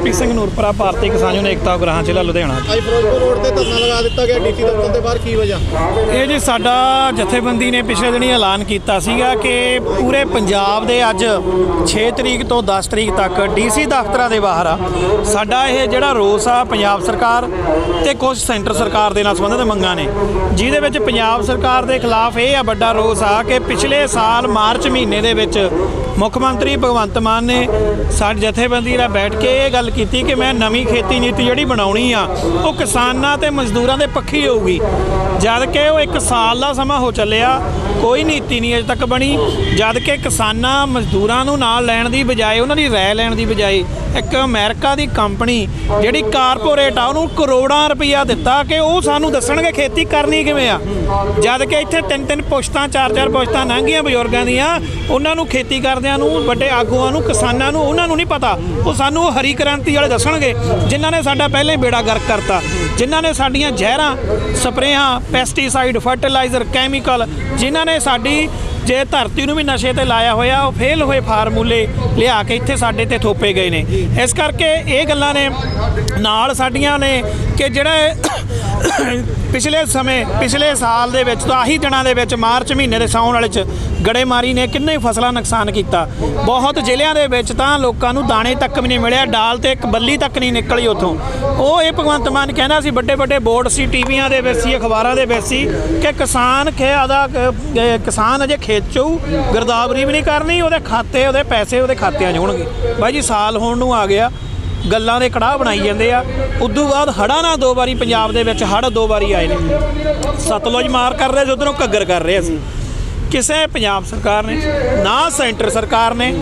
ਗੁਰਪ੍ਰੀਤ ਸਿੰਘ ਨੂਰਪੁਰਾ ਭਾਰਤੀ ਕਿਸਾਨ ਯੂਨੀਅਨ ਏਕਤਾ ਉਗਰਾਹਾਂ ਜ਼ਿਲ੍ਹਾ ਲੁਧਿਆਣਾ। ਅੱਜ ਫਿਰੋਜ਼ਪੁਰ ਰੋਡ ਤੇ ਧਰਨਾ ਲਗਾ ਦਿੱਤਾ ਗਿਆ ਡੀਸੀ ਦਫ਼ਤਰ ਦੇ ਬਾਹਰ ਕੀ ਵਜ੍ਹਾ? ਇਹ ਜੀ ਸਾਡਾ ਜਥੇਬੰਦੀ ਨੇ ਪਿਛਲੇ ਦਿਨੀ ਐਲਾਨ ਕੀਤਾ ਸੀਗਾ ਕਿ ਪੂਰੇ ਪੰਜਾਬ ਦੇ ਅੱਜ 6 ਤਰੀਕ ਤੋਂ 10 ਤਰੀਕ ਤੱਕ ਡੀਸੀ ਦਫ਼ਤਰਾਂ ਦੇ ਬਾਹਰ ਆ। ਸਾਡਾ ਇਹ ਜਿਹੜਾ ਰੋਸ ਆ ਪੰਜਾਬ ਸਰਕਾਰ ਤੇ ਕੁਝ ਸੈਂਟਰ ਸਰਕਾਰ ਦੇ ਨਾਲ ਸੰਬੰਧਿਤ ਮੰਗਾਂ ਨੇ। ਜਿਹਦੇ ਵਿੱਚ ਪੰਜਾਬ ਸਰਕਾਰ ਦੇ ਖਿਲਾਫ ਇਹ ਆ ਵੱਡਾ ਰੋਸ ਆ ਕਿ ਪਿਛਲੇ ਸਾਲ ਮਾਰਚ ਮਹੀਨੇ ਦੇ ਵਿੱਚ ਮੁੱਖ ਮੰਤਰੀ ਭਗਵੰਤ ਮਾਨ ਨੇ ਸਾਡੀ ਜਥੇਬੰਦੀ ਨਾਲ ਬੈਠ ਕੇ ਇਹ ਗੱਲ ਕੀਤੀ ਕਿ ਮੈਂ ਨਵੀਂ ਖੇਤੀ ਨੀਤੀ ਜਿਹੜੀ ਬਣਾਉਣੀ ਆ, ਉਹ ਕਿਸਾਨਾਂ ਤੇ ਮਜ਼ਦੂਰਾਂ ਦੇ ਪੱਖੀ ਹੋਊਗੀ। ਜਦ ਕਿ ਉਹ ਇੱਕ ਸਾਲ ਦਾ ਸਮਾਂ ਹੋ ਚੱਲਿਆ, ਕੋਈ ਨੀਤੀ ਨਹੀਂ ਅਜੇ ਤੱਕ ਬਣੀ। ਜਦ ਕਿ ਕਿਸਾਨਾਂ ਮਜ਼ਦੂਰਾਂ ਨੂੰ ਨਾਲ ਲੈਣ ਦੀ ਬਜਾਏ, ਉਹਨਾਂ ਦੀ ਰਾਏ ਲੈਣ ਦੀ ਬਜਾਏ ਇੱਕ ਅਮਰੀਕਾ ਦੀ ਕੰਪਨੀ ਜਿਹੜੀ ਕਾਰਪੋਰੇਟ ਆ, ਉਹਨੂੰ ਕਰੋੜਾਂ ਰੁਪਈਆ ਦਿੱਤਾ ਕਿ ਉਹ ਸਾਨੂੰ ਦੱਸਣਗੇ ਖੇਤੀ ਕਰਨੀ ਕਿਵੇਂ ਆ। ਜਦ ਕਿ ਇੱਥੇ ਤਿੰਨ ਤਿੰਨ ਪੁਸ਼ਤਾਂ ਚਾਰ ਚਾਰ ਪੁਸ਼ਤਾਂ ਲੰਘੀਆਂ ਬਜ਼ੁਰਗਾਂ ਦੀਆਂ, ਉਹਨਾਂ ਨੂੰ ਖੇਤੀ ਕਰਦਿਆਂ ਨੂੰ, ਵੱਡੇ ਆਗੂਆਂ ਨੂੰ, ਕਿਸਾਨਾਂ ਨੂੰ, ਉਹਨਾਂ ਨੂੰ ਨਹੀਂ ਪਤਾ। ਉਹ ਸਾਨੂੰ ਹਰੀ ਕ੍ਰਾਂਤੀ ਵਾਲੇ ਦੱਸਣਗੇ, ਜਿਨ੍ਹਾਂ ਨੇ ਸਾਡਾ ਪਹਿਲੇ ਬੇੜਾ ਗਰਕ ਕਰਤਾ। ਜਿਨ੍ਹਾਂ ਨੇ ਸਾਡੀਆਂ ਜ਼ਹਿਰਾਂ, ਸਪਰੇਆਂ ਪੈਸਟੀਸਾਈਡ ਫਰਟੀਲਾਈਜ਼ਰ ਕੈਮੀਕਲ ਜਿਨ੍ਹਾਂ ਨੇ ਸਾਡੀ ਜੇ ਧਰਤੀ ਨੂੰ ਵੀ ਨਸ਼ੇ ਤੇ ਲਾਇਆ ਹੋਇਆ, ਉਹ ਫੇਲ ਹੋਏ ਫਾਰਮੂਲੇ ਲਿਆ ਕੇ ਇੱਥੇ ਸਾਡੇ ਤੇ ਥੋਪੇ ਗਏ ਨੇ। ਇਸ ਕਰਕੇ ਇਹ ਗੱਲਾਂ ਨੇ ਨਾਲ ਸਾਡੀਆਂ ਨੇ ਕਿ ਜਿਹੜਾ ਪਿਛਲੇ ਸਮੇਂ, ਪਿਛਲੇ ਸਾਲ ਦੇ ਵਿੱਚ ਤਾਂ ਆਹੀ ਦਿਨਾਂ ਦੇ ਵਿੱਚ ਮਾਰਚ ਮਹੀਨੇ ਦੇ ਸਾਉਣ ਵਾਲੇ ਚ ਗੜੇਮਾਰੀ ਨੇ ਕਿੰਨੇ ਫਸਲਾਂ ਨੁਕਸਾਨ ਕੀਤਾ। ਬਹੁਤ ਜ਼ਿਲ੍ਹਿਆਂ ਦੇ ਵਿੱਚ ਤਾਂ ਲੋਕਾਂ ਨੂੰ ਦਾਣੇ ਤੱਕ ਵੀ ਨਹੀਂ ਮਿਲਿਆ, ਡਾਲ ਤੇ ਇੱਕ ਬੱਲੀ ਤੱਕ ਨਹੀਂ ਨਿਕਲੀ ਉੱਥੋਂ। ਉਹ ਇਹ ਭਗਵੰਤ ਮਾਨ ਕਹਿੰਦਾ ਸੀ, ਵੱਡੇ ਵੱਡੇ ਬੋਰਡ ਸੀ, ਟੀਵੀਆਂ ਦੇ ਵਿੱਚ ਸੀ, ਅਖਬਾਰਾਂ ਦੇ ਵਿੱਚ ਸੀ ਕਿ ਕਿਸਾਨ ਖੇ ਆਦਾ ਕਿਸਾਨ ਅਜੇ ਖੇਤ ਚੋਂ ਗਰਦਾਵਰੀ ਵੀ ਨਹੀਂ ਕਰਨੀ, ਉਹਦੇ ਖਾਤੇ, ਉਹਦੇ ਪੈਸੇ ਉਹਦੇ ਖਾਤਿਆਂ 'ਚ ਹੋਣਗੇ। ਬਾਈ ਜੀ, ਸਾਲ ਹੋਣ ਨੂੰ ਆ ਗਿਆ। ਗੱਲਾਂ ਦੇ ਕੜਾਹ ਬਣਾਈ ਜਾਂਦੇ ਆ। ਉਦੋਂ ਬਾਅਦ ਹੜ੍ਹਾਂ ਨਾਲ ਦੋ ਵਾਰੀ ਪੰਜਾਬ ਦੇ ਵਿੱਚ ਹੜ੍ਹ ਦੋ ਵਾਰੀ ਆਏ ਨੇ। ਸਤਲੁਜ ਮਾਰ ਕਰ ਰਹੇ ਸੀ ਉਧਰੋਂ ਘੱਗਰ ਕਰ ਰਹੇ ਸੀ ਕਿਸੇ ਪੰਜਾਬ ਸਰਕਾਰ ਨੇ, ਨਾ ਸੈਂਟਰ ਸਰਕਾਰ ਨੇ,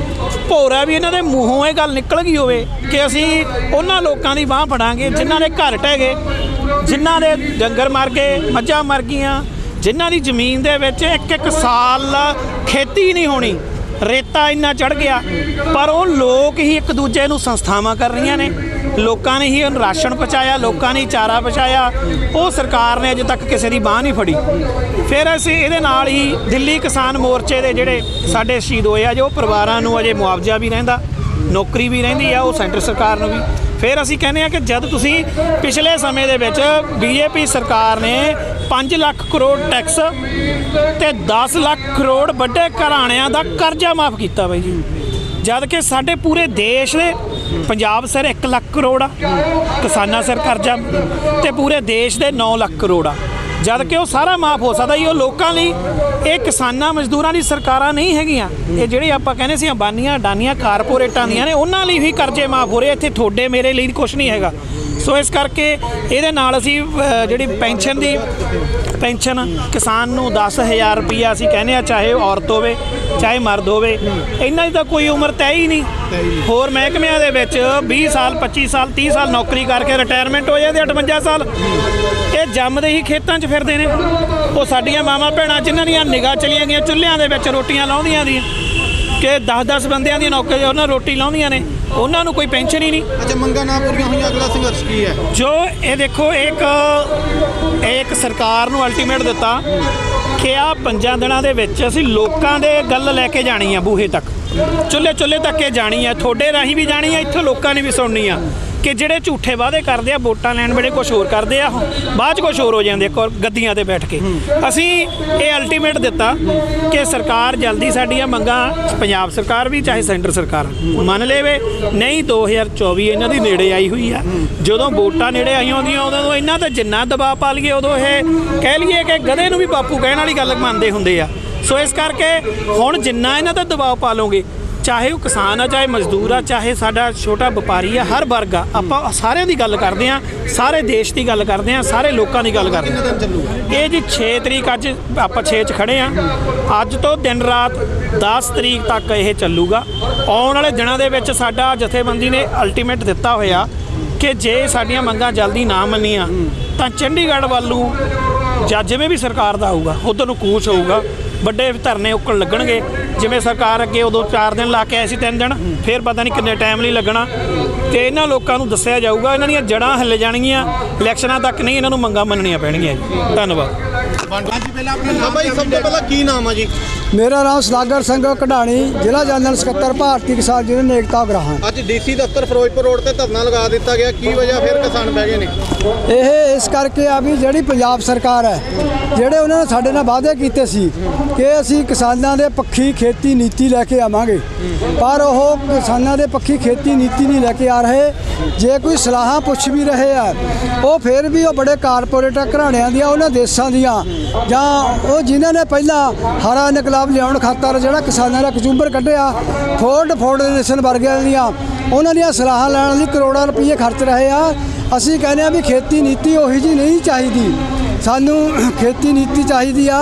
ਭੋਰਾ ਵੀ ਇਹਨਾਂ ਦੇ ਮੂੰਹੋਂ ਇਹ ਗੱਲ ਨਿਕਲ ਗਈ ਹੋਵੇ ਕਿ ਅਸੀਂ ਉਹਨਾਂ ਲੋਕਾਂ ਦੀ ਬਾਹ ਫੜਾਂਗੇ, ਜਿਨ੍ਹਾਂ ਦੇ ਘਰ ਟਹਿ ਗਏ, ਜਿਨ੍ਹਾਂ ਦੇ ਡੰਗਰ ਮਰ ਗਏ, ਮੱਝਾਂ ਮਰ ਗਈਆਂ, ਜਿਨ੍ਹਾਂ ਦੀ ਜ਼ਮੀਨ ਦੇ ਵਿੱਚ ਇੱਕ ਇੱਕ ਸਾਲ ਖੇਤੀ ਨਹੀਂ ਹੋਣੀ। ਰੇਤਾ ਇੰਨਾ ਚੜ ਗਿਆ, ਪਰ ਉਹ ਲੋਕ ਹੀ ਇੱਕ ਦੂਜੇ ਨੂੰ ਸੰਸਥਾਵਾਂ ਕਰ ਰਹੀਆਂ ਨੇ। ਲੋਕਾਂ ਨੇ ਹੀ ਉਹਨੂੰ ਰਾਸ਼ਨ ਪਹੁੰਚਾਇਆ, ਲੋਕਾਂ ਨੇ ਹੀ ਚਾਰਾ ਪਹੁੰਚਾਇਆ। ਉਹ ਸਰਕਾਰ ਨੇ ਅਜੇ ਤੱਕ ਕਿਸੇ ਦੀ ਬਾਹ ਨਹੀਂ ਫੜੀ। ਫਿਰ ਅਸੀਂ ਇਹਦੇ ਨਾਲ ਹੀ ਦਿੱਲੀ ਕਿਸਾਨ ਮੋਰਚੇ ਦੇ ਜਿਹੜੇ ਸਾਡੇ ਸ਼ਹੀਦ ਹੋਏ ਆ, ਜੋ ਪਰਿਵਾਰਾਂ ਨੂੰ ਅਜੇ ਮੁਆਵਜ਼ਾ ਵੀ ਰਹਿੰਦਾ, ਨੌਕਰੀ ਵੀ ਰਹਿੰਦੀ ਆ, ਉਹ ਸੈਂਟਰ ਸਰਕਾਰ ਨੂੰ ਵੀ। ਫਿਰ ਅਸੀਂ ਕਹਿੰਦੇ ਆ ਕਿ ਜਦ ਤੁਸੀਂ ਪਿਛਲੇ ਸਮੇਂ ਦੇ ਵਿੱਚ ਬੀਜੇਪੀ ਸਰਕਾਰ ਨੇ 5 ਲੱਖ ਕਰੋੜ ਟੈਕਸ ਤੇ 10 ਲੱਖ ਕਰੋੜ ਵੱਡੇ ਘਰਾਣਿਆਂ ਦਾ ਕਰਜ਼ਾ ਮਾਫ ਕੀਤਾ ਬਾਈ ਜੀ। ਜਦ ਕਿ ਸਾਡੇ ਪੂਰੇ ਦੇਸ਼ ਦੇ ਪੰਜਾਬ ਸਿਰ 1 ਲੱਖ ਕਰੋੜ ਆ, ਕਿਸਾਨਾਂ ਸਿਰ ਕਰਜ਼ਾ ਤੇ ਪੂਰੇ ਦੇਸ਼ ਦੇ 9 ਲੱਖ ਕਰੋੜ ਆ। ਜਦ ਕਿ ਉਹ ਸਾਰਾ ਮਾਫ ਹੋ ਸਕਦਾ ਜੀ, ਉਹ ਲੋਕਾਂ ਲਈ, ਇਹ ਕਿਸਾਨਾਂ ਮਜ਼ਦੂਰਾਂ ਦੀ ਸਰਕਾਰਾਂ ਨਹੀਂ ਹੈਗੀਆਂ। ਇਹ ਜਿਹੜੇ ਆਪਾਂ ਕਹਿੰਦੇ ਸੀ ਅੰਬਾਨੀਆਂ ਡਾਨੀਆਂ ਕਾਰਪੋਰੇਟਾਂ ਦੀਆਂ ਨੇ, ਉਹਨਾਂ ਲਈ ਵੀ ਕਰਜ਼ੇ ਮਾਫ ਹੋ ਰਹੇ ਇੱਥੇ ਤੁਹਾਡੇ ਮੇਰੇ ਲਈ ਕੁਝ ਨਹੀਂ ਹੈਗਾ। ਸੋ ਇਸ ਕਰਕੇ ਇਹਦੇ ਨਾਲ ਅਸੀਂ ਅ, ਜਿਹੜੀ ਪੈਨਸ਼ਨ ਦੀ ਪੈਨਸ਼ਨ ਕਿਸਾਨ ਨੂੰ 10000 ਰੁਪਈਆ ਅਸੀਂ ਕਹਿੰਦੇ ਆ ਚਾਹੇ ਉਹ ਔਰਤ ਹੋਵੇ ਚਾਹੇ ਮਰਦ ਹੋਵੇ ਇਹਨਾਂ ਦੀ ਤਾਂ ਕੋਈ ਉਮਰ ਤੈਅ ਹੀ ਨਹੀਂ। ਹੋਰ ਮਹਿਕਮਿਆਂ ਦੇ ਵਿੱਚ 20 ਸਾਲ 25 ਸਾਲ 30 ਸਾਲ ਨੌਕਰੀ ਕਰਕੇ ਰਿਟਾਇਰਮੈਂਟ ਹੋ ਜਾਂਦੇ 58 ਸਾਲ। ਇਹ ਜੰਮਦੇ ਹੀ ਖੇਤਾਂ 'ਚ ਫਿਰਦੇ ਨੇ। ਉਹ ਸਾਡੀਆਂ ਮਾਵਾਂ ਭੈਣਾਂ ਜਿਨ੍ਹਾਂ ਦੀਆਂ ਨਿਗਾਹ ਚਲੀਆਂ ਗਈਆਂ ਚੁੱਲ੍ਹਿਆਂ ਦੇ ਵਿੱਚ ਰੋਟੀਆਂ ਲਾਉਂਦੀਆਂ ਦੀਆਂ। ਕਿ 10-10 ਬੰਦਿਆਂ ਦੀ ਨੌਕਰੀ ਉਹਨਾਂ ਰੋਟੀ ਲਾਉਂਦੀਆਂ ਨੇ ਉਹਨਾਂ ਨੂੰ ਕੋਈ ਪੈਨਸ਼ਨ ਹੀ ਨਹੀਂ। ਅੱਛਾ ਮੰਗਾਂ ਨਾ ਪੂਰੀਆਂ ਹੋਈਆਂ ਅਗਲਾ ਸੰਘਰਸ਼ ਕੀ ਹੈ? ਜੋ ਇਹ ਦੇਖੋ ਇੱਕ ਇੱਕ ਸਰਕਾਰ ਨੂੰ ਅਲਟੀਮੇਟ ਦਿੱਤਾ ਕਿ ਆ ਪੰਜਾਂ ਦਿਨਾਂ ਦੇ ਵਿੱਚ ਅਸੀਂ ਲੋਕਾਂ ਦੇ ਗੱਲ ਲੈ ਕੇ ਜਾਣੀ ਆ ਬੂਹੇ ਤੱਕ। ਚੁੱਲ੍ਹੇ ਚੁੱਲ੍ਹੇ ਤੱਕ ਇਹ ਜਾਣੀ ਆ ਤੁਹਾਡੇ ਰਾਹੀਂ ਵੀ ਜਾਣੀ ਆ ਇੱਥੋਂ ਲੋਕਾਂ ਨੇ ਵੀ ਸੁਣਨੀ ਆ। ਕਿ ਜਿਹੜੇ ਝੂਠੇ ਵਾਅਦੇ ਕਰਦੇ ਆ, ਵੋਟਾਂ ਲੈਣ ਵੇਲੇ ਕੁਝ ਹੋਰ ਕਰਦੇ ਆ, ਬਾਅਦ ਚ ਕੁਝ ਹੋਰ ਹੋ ਜਾਂਦੇ ਆ, ਕੌਰ- ਗੱਦੀਆਂ ਤੇ ਬੈਠ ਕੇ। ਅਸੀਂ ਇਹ ਅਲਟੀਮੇਟ ਦਿੱਤਾ ਕਿ ਸਰਕਾਰ ਜਲਦੀ ਸਾਡੀਆਂ ਮੰਗਾਂ ਪੰਜਾਬ ਸਰਕਾਰ ਵੀ, ਚਾਹੇ ਸੈਂਟਰ ਸਰਕਾਰ ਮੰਨ ਲੇਵੇ। ਨਹੀਂ 2024 ਇਹਨਾਂ ਦੀ ਨੇੜੇ ਆਈ ਹੋਈ ਆ। ਜਦੋਂ ਵੋਟਾਂ ਨੇੜੇ ਆਈਆਂ ਹੁੰਦੀਆਂ, ਉਦੋਂ ਇਹਨਾਂ ਤੇ ਜਿੰਨਾ ਦਬਾਅ ਪਾ ਲਈਏ, ਉਦੋਂ ਇਹ ਕਹਿ ਲਈਏ ਕਿ ਗਧੇ ਨੂੰ ਵੀ ਬਾਪੂ ਕਹਿਣ ਵਾਲੀ ਗੱਲ ਮੰਨਦੇ ਹੁੰਦੇ ਆ। ਸੋ ਇਸ ਕਰਕੇ ਹੁਣ ਜਿੰਨਾ ਇਹਨਾਂ ਤੇ ਦਬਾਅ ਪਾ ਲਓਗੇ ਚਾਹੇ ਉਹ ਕਿਸਾਨ ਆ, ਚਾਹੇ ਮਜ਼ਦੂਰ ਆ, ਚਾਹੇ ਸਾਡਾ ਛੋਟਾ ਵਪਾਰੀ ਆ, ਹਰ ਵਰਗ ਆ, ਆਪਾਂ ਸਾਰਿਆਂ ਦੀ ਗੱਲ ਕਰਦੇ ਆ ਸਾਰੇ ਦੇਸ਼ ਦੀ ਗੱਲ ਕਰਦੇ ਆ ਸਾਰੇ ਲੋਕਾਂ ਦੀ ਗੱਲ ਕਰਦੇ ਕਿੰਨੇ ਆ ਇਹ ਜੀ 6 ਤਰੀਕ ਅੱਜ ਆਪਾਂ 6 ਚ ਖੜੇ ਆ ਅੱਜ ਤੋਂ ਦਿਨ ਰਾਤ 10 ਤਰੀਕ ਤੱਕ ਇਹ ਚੱਲੂਗਾ। ਆਉਣ ਵਾਲੇ ਦਿਨਾਂ ਦੇ ਵਿੱਚ ਸਾਡਾ ਜਥੇਬੰਦੀ ਨੇ ਅਲਟੀਮੇਟ ਦਿੱਤਾ ਹੋਇਆ ਕਿ ਜੇ ਸਾਡੀਆਂ ਮੰਗਾਂ ਜਲਦੀ ਨਾ ਮੰਨੀਆਂ, ਤਾਂ ਚੰਡੀਗੜ੍ਹ ਵੱਲੋਂ ਜਾਂ ਜਿਵੇਂ ਵੀ ਸਰਕਾਰ ਦਾ ਆਊਗਾ, ਉਧਰ ਨੂੰ ਕੂਚ ਹੋਊਗਾ। ਵੱਡੇ ਧਰਨੇ ਉੱਕਣ ਲੱਗਣਗੇ। ਜਿਵੇਂ ਸਰਕਾਰ ਅੱਗੇ ਉਦੋਂ 4 ਦਿਨ ਲਾ ਕੇ ਆਏ ਸੀ 3 ਦਿਨ, ਫਿਰ ਪਤਾ ਨਹੀਂ ਕਿੰਨੇ ਟਾਈਮ ਲਈ ਲੱਗਣਾ। ਤੇ ਇਹਨਾਂ ਲੋਕਾਂ ਨੂੰ ਦੱਸਿਆ ਜਾਊਗਾ, ਇਹਨਾਂ ਦੀਆਂ ਜੜਾਂ ਹੱਲੇ ਜਾਣਗੀਆਂ, ਇਲੈਕਸ਼ਨਾਂ ਤੱਕ ਨਹੀਂ ਇਹਨਾਂ ਨੂੰ ਮੰਗਾਂ ਮੰਨਣੀਆਂ ਪੈਣਗੀਆਂ। ਧੰਨਵਾਦ। ਹਾਂਜੀ ਪਹਿਲਾਂ ਆਪਣਾ ਨਾਮ ਬਾਈ ਸਭ ਤੋਂ ਪਹਿਲਾਂ ਕੀ ਨਾਮ ਆ ਜੀ? ਮੇਰਾ ਨਾਮ ਸਲਾਗਰ ਸਿੰਘ ਕਢਾਣੀ ਜ਼ਿਲ੍ਹਾ ਜਨਰਲ ਸਕੱਤਰ ਭਾਰਤੀ ਕਿਸਾਨ ਯੂਨੀਅਨ ਏਕਤਾ ਗ੍ਰਾਹਾਂ ਅੱਜ ਡੀਸੀ ਦਫ਼ਤਰ ਫਿਰੋਜ਼ਪੁਰ ਰੋਡ ਤੇ ਧਰਨਾ ਲਗਾ ਦਿੱਤਾ ਗਿਆ। ਕੀ ਵਜ੍ਹਾ ਫਿਰ ਕਿਸਾਨ ਬਹਿ ਗਏ ਨੇ? ਇਹ ਇਸ ਕਰਕੇ ਆ ਵੀ ਜਿਹੜੀ ਪੰਜਾਬ ਸਰਕਾਰ ਹੈ ਜਿਹੜੇ ਉਹਨਾਂ ਨੇ ਸਾਡੇ ਨਾਲ ਵਾਅਦੇ ਕੀਤੇ ਸੀ ਕਿ ਅਸੀਂ ਕਿਸਾਨਾਂ ਦੇ ਪੱਖੀ ਖੇਤੀ ਨੀਤੀ ਲੈ ਕੇ ਆਵਾਂਗੇ। ਪਰ ਉਹ ਕਿਸਾਨਾਂ ਦੇ ਪੱਖੀ ਖੇਤੀ ਨੀਤੀ ਨਹੀਂ ਲੈ ਕੇ ਆ ਰਹੇ। ਜੇ ਕੋਈ ਸਲਾਹਾਂ ਪੁੱਛ ਵੀ ਰਹੇ ਆ ਉਹ ਫਿਰ ਵੀ ਉਹ ਬੜੇ ਕਾਰਪੋਰੇਟ ਘਰਾਣਿਆਂ ਦੀਆਂ ਉਹਨਾਂ ਦੇਸ਼ਾਂ ਦੀਆਂ ਜਾਂ ਉਹ ਜਿਨ੍ਹਾਂ ਨੇ ਪਹਿਲਾਂ ਹਰਾ ਇਨਕਲਾਬ ਲਿਆਉਣ ਖਾਤਰ ਜਿਹੜਾ ਕਿਸਾਨਾਂ ਦਾ ਕਚੂੰਬਰ ਕੱਢਿਆ, ਫੋਰਡ ਫੋਰਡ ਨੇਸ਼ਨ ਵਰਗਿਆਂ ਦੀਆਂ, ਉਹਨਾਂ ਦੀਆਂ ਸਲਾਹਾਂ ਲੈਣ ਲਈ ਕਰੋੜਾਂ ਰੁਪਏ ਖਰਚ ਰਹੇ ਆ। ਅਸੀਂ ਕਹਿੰਦੇ ਆ ਵੀ ਖੇਤੀ ਨੀਤੀ ਉਹੀ ਜੀ ਨਹੀਂ ਚਾਹੀਦੀ। ਸਾਨੂੰ ਖੇਤੀ ਨੀਤੀ ਚਾਹੀਦੀ ਆ,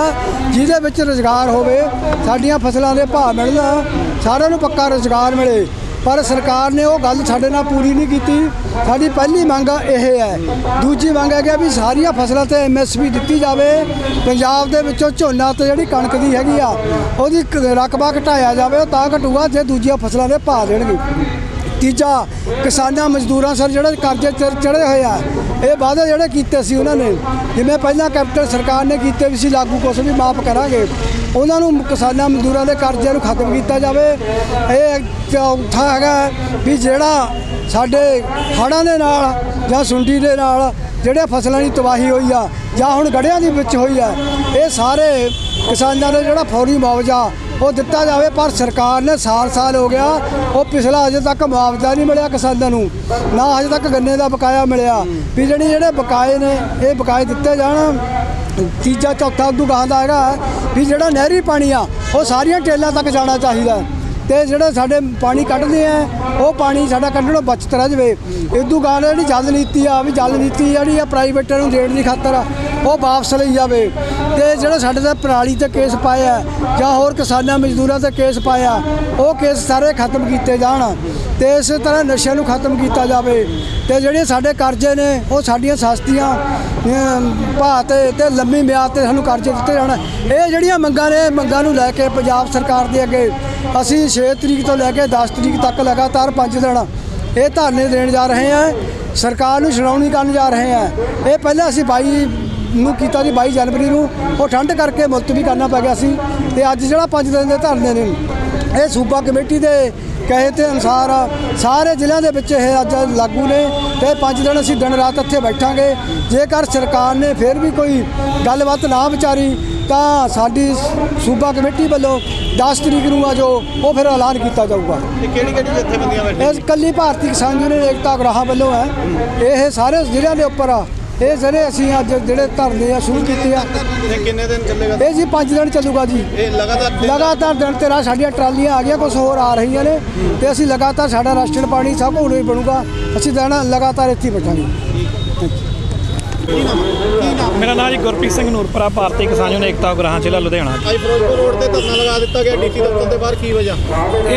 ਜਿਹਦੇ ਵਿੱਚ ਰੁਜ਼ਗਾਰ ਹੋਵੇ, ਸਾਡੀਆਂ ਫਸਲਾਂ ਦੇ ਭਾਅ ਮਿਲਣ, ਸਾਰਿਆਂ ਨੂੰ ਪੱਕਾ ਰੁਜ਼ਗਾਰ ਮਿਲੇ। ਪਰ ਸਰਕਾਰ ਨੇ ਉਹ ਗੱਲ ਸਾਡੇ ਨਾਲ ਪੂਰੀ ਨਹੀਂ ਕੀਤੀ। ਸਾਡੀ ਪਹਿਲੀ ਮੰਗ ਇਹ ਹੈ। ਦੂਜੀ ਮੰਗ ਹੈ ਕਿ ਵੀ ਸਾਰੀਆਂ ਫਸਲਾਂ ਤੇ ਐਮਐਸਪੀ ਦਿੱਤੀ ਜਾਵੇ। ਪੰਜਾਬ ਦੇ ਵਿੱਚੋਂ ਝੋਨਾ ਤੇ ਜਿਹੜੀ ਕਣਕ ਦੀ ਹੈਗੀ ਆ, ਉਹਦੀ ਕ- ਰਕਬਾ ਘਟਾਇਆ ਜਾਵੇ ਤਾਂ ਘਟੂਗਾ, ਜੇ ਦੂਜੀਆਂ ਫਸਲਾਂ ਦੇ ਭਾਅ ਦੇਣਗੇ। ਤੀਜਾ ਕਿਸਾਨਾਂ ਮਜ਼ਦੂਰਾਂ ਸਰ ਜਿਹੜੇ ਕਰਜ਼ੇ ਚੜੇ ਹੋਏ ਆ। ਇਹ ਵਾਅਦੇ ਜਿਹੜੇ ਕੀਤੇ ਸੀ ਉਹਨਾਂ ਨੇ, ਜਿਵੇਂ ਪਹਿਲਾਂ ਕੈਪਟਨ ਸਰਕਾਰ ਨੇ ਕੀਤੇ ਵੀ ਸੀ, ਲਾਗੂ ਕੁਛ ਵੀ ਮਾਫ ਕਰਾਂਗੇ, ਉਹਨਾਂ ਨੂੰ ਕਿਸਾਨਾਂ ਮਜ਼ਦੂਰਾਂ ਦੇ ਕਰਜ਼ੇ ਨੂੰ ਖਤਮ ਕੀਤਾ ਜਾਵੇ। ਇਹ ਚੌਥਾ ਹੈਗਾ ਵੀ ਜਿਹੜਾ ਸਾਡੇ ਹੜ੍ਹਾਂ ਦੇ ਨਾਲ ਜਾਂ ਸੁੰਡੀ ਦੇ ਨਾਲ ਜਿਹੜੇ ਫਸਲਾਂ ਦੀ ਤਬਾਹੀ ਹੋਈ ਆ, ਜਾਂ ਹੁਣ ਗੜਿਆਂ ਦੀ ਵਿੱਚ ਹੋਈ ਆ, ਇਹ ਸਾਰੇ ਕਿਸਾਨਾਂ ਦਾ ਜਿਹੜਾ ਫੌਰੀ ਮੁਆਵਜ਼ਾ ਉਹ ਦਿੱਤਾ ਜਾਵੇ, ਪਰ ਸਰਕਾਰ ਨੇ ਸਾਲ-ਸਾਲ ਹੋ ਗਿਆ, ਉਹ ਪਿਛਲਾ ਅਜੇ ਤੱਕ ਮੁਆਵਜ਼ਾ ਨਹੀਂ ਮਿਲਿਆ ਕਿਸਾਨਾਂ ਨੂੰ। ਨਾ ਅਜੇ ਤੱਕ ਗੰਨੇ ਦਾ ਬਕਾਇਆ ਮਿਲਿਆ। ਵੀ ਜਿਹੜੀ ਜਿਹੜੇ ਬਕਾਏ ਨੇ, ਇਹ ਬਕਾਏ ਦਿੱਤੇ ਜਾਣ। ਤੀਜਾ, ਚੌਥਾ ਉਦੋਂ ਗਾਂ ਦਾ ਹੈਗਾ ਵੀ ਜਿਹੜਾ ਨਹਿਰੀ ਪਾਣੀ ਆ, ਉਹ ਸਾਰੀਆਂ ਟੇਲਾਂ ਤੱਕ ਜਾਣਾ ਚਾਹੀਦਾ ਤੇ ਜਿਹੜੇ ਸਾਡੇ ਪਾਣੀ ਕੱਢਦੇ ਆ ਉਹ ਪਾਣੀ ਸਾਡਾ ਕੱਢਣੋਂ ਬਚਤ ਰਹਿ ਜਵੇ। ਇਦੋਂ ਗੱਲ ਜਿਹੜੀ ਜਲ ਨੀਤੀ ਆ ਵੀ ਜਲ ਨੀਤੀ ਜਿਹੜੀ ਆ ਪ੍ਰਾਈਵੇਟਾਂ ਨੂੰ ਦੇਣ ਦੀ ਖਾਤਰ ਆ, ਉਹ ਵਾਪਸ ਲਈ ਜਾਵੇ। ਤੇ ਜਿਹੜੇ ਸਾਡੇ ਤੇ ਪਰਾਲੀ ਤੇ ਕੇਸ ਪਾਇਆ ਜਾਂ ਹੋਰ ਕਿਸਾਨਾਂ ਮਜ਼ਦੂਰਾਂ ਤੇ ਕੇਸ ਪਾਇਆ ਉਹ ਕੇਸ ਸਾਰੇ ਖਤਮ ਕੀਤੇ ਜਾਣ। ਤੇ ਇਸੇ ਤਰ੍ਹਾਂ ਨਸ਼ਿਆਂ ਨੂੰ ਖਤਮ ਕੀਤਾ ਜਾਵੇ ਤੇ ਜਿਹੜੇ ਸਾਡੇ ਕਰਜ਼ੇ ਨੇ, ਉਹ ਸਾਡੀਆਂ ਸਸਤੀਆਂ ਭਾਅ ਤੇ ਤੇ ਲੰਮੀ ਮਿਆਦ ਤੇ ਸਾਨੂੰ ਕਰਜ਼ੇ ਦਿੱਤੇ ਜਾਣ। ਇਹ ਜਿਹੜੀਆਂ ਮੰਗਾਂ ਨੇ ਇਹ ਮੰਗਾਂ ਨੂੰ ਲੈ ਕੇ ਪੰਜਾਬ ਸਰਕਾਰ ਦੇ ਅੱਗੇ ਅਸੀਂ 6 ਤਰੀਕ ਤੋਂ ਲੈ ਕੇ 10 ਤਰੀਕ ਤੱਕ ਲਗਾਤਾਰ 5 ਦਿਨ ਇਹ ਧਰਨੇ ਦੇਣ ਜਾ ਰਹੇ ਹਾਂ। ਸਰਕਾਰ ਨੂੰ ਸੁਣਾਉਣੀ ਕਰਨ ਜਾ ਰਹੇ ਹਾਂ। ਇਹ ਪਹਿਲਾਂ ਅਸੀਂ 22 ਨੂੰ ਕੀਤਾ ਸੀ 22 ਜਨਵਰੀ ਨੂੰ। ਉਹ ਠੰਡ ਕਰਕੇ ਮੁਲਤਵੀ ਕਰਨਾ ਪੈ ਗਿਆ ਸੀ। ਤੇ ਅੱਜ ਜਿਹੜਾ 5 ਦਿਨ ਦੇ ਧਰਨੇ ਨੇ ਇਹ ਸੂਬਾ ਕਮੇਟੀ ਦੇ ਕਹੇ ਤੇ ਅਨੁਸਾਰ ਸਾਰੇ ਜ਼ਿਲ੍ਹਿਆਂ ਦੇ ਵਿੱਚ ਇਹ ਅੱਜ ਲਾਗੂ ਨੇ ਤੇ 5 ਦਿਨ ਅਸੀਂ ਦਿਨ ਰਾਤ ਇੱਥੇ ਬੈਠਾਂਗੇ। ਜੇਕਰ ਸਰਕਾਰ ਨੇ ਫਿਰ ਵੀ ਕੋਈ ਗੱਲਬਾਤ ਨਾ ਵਿਚਾਰੀ ਤਾਂ ਸਾਡੀ ਸੂਬਾ ਕਮੇਟੀ ਵੱਲੋਂ 10 ਤਰੀਕ ਨੂੰ ਆ ਜੋ ਉਹ ਫਿਰ ਐਲਾਨ ਕੀਤਾ ਜਾਊਗਾ। ਤੇ ਕਿਹੜੀ ਕਿਹੜੀ ਜਥੇਬੰਦੀਆਂ ਬੈਠੀਆਂ? ਇਹ ਕੱਲੀ ਭਾਰਤੀ ਕਿਸਾਨ ਯੂਨੀਅਨ ਏਕਤਾ ਗ੍ਰਾਹਾਂ ਵੱਲੋਂ ਹੈ। ਇਹ ਸਾਰੇ ਜ਼ਿਲ੍ਹਿਆਂ ਦੇ ਉੱਪਰ ਆ। ਇਹ ਜਿਹੜੇ ਅਸੀਂ ਅੱਜ ਜਿਹੜੇ ਧਰਨੇ ਆ ਸ਼ੁਰੂ ਕੀਤੇ ਆ। ਤੇ ਕਿੰਨੇ ਦਿਨ ਚੱਲੇਗਾ? ਇਹ ਜੀ 5 ਦਿਨ ਚੱਲੂਗਾ ਜੀ। ਇਹ ਲਗਾਤਾਰ ਲਗਾਤਾਰ ਦਿਨ ਤੇ ਰਾਤ ਸਾਡੀਆਂ ਟਰਾਲੀਆਂ ਆ ਗਈਆਂ ਕੁਝ ਹੋਰ ਆ ਰਹੀਆਂ ਨੇ ਤੇ ਅਸੀਂ ਲਗਾਤਾਰ ਸਾਡਾ ਰਾਸ਼ਨ ਪਾਣੀ ਸਭ ਹੋਣਾ ਹੀ ਬਣੂਗਾ। ਅਸੀਂ ਦੇਣਾ ਲਗਾਤਾਰ ਇੱਥੇ ਬੈਠਾਂਗੇ। ਮੇਰਾ ਨਾਮ ਜੀ ਗੁਰਪ੍ਰੀਤ ਸਿੰਘ ਨੂਰਪੁਰਾ ਭਾਰਤੀ ਕਿਸਾਨ ਯੂਨੀਅਨ ਏਕਤਾ ਉਗਰਾਹਾਂ ਜ਼ਿਲ੍ਹਾ ਲੁਧਿਆਣਾ। ਅੱਜ ਫਿਰੋਜ਼ਪੁਰ ਰੋਡ ਤੇ ਧਰਨਾ ਲਗਾ ਦਿੱਤਾ ਗਿਆ ਡੀਸੀ ਦਫ਼ਤਰ ਦੇ ਬਾਹਰ ਕੀ ਵਜ੍ਹਾ?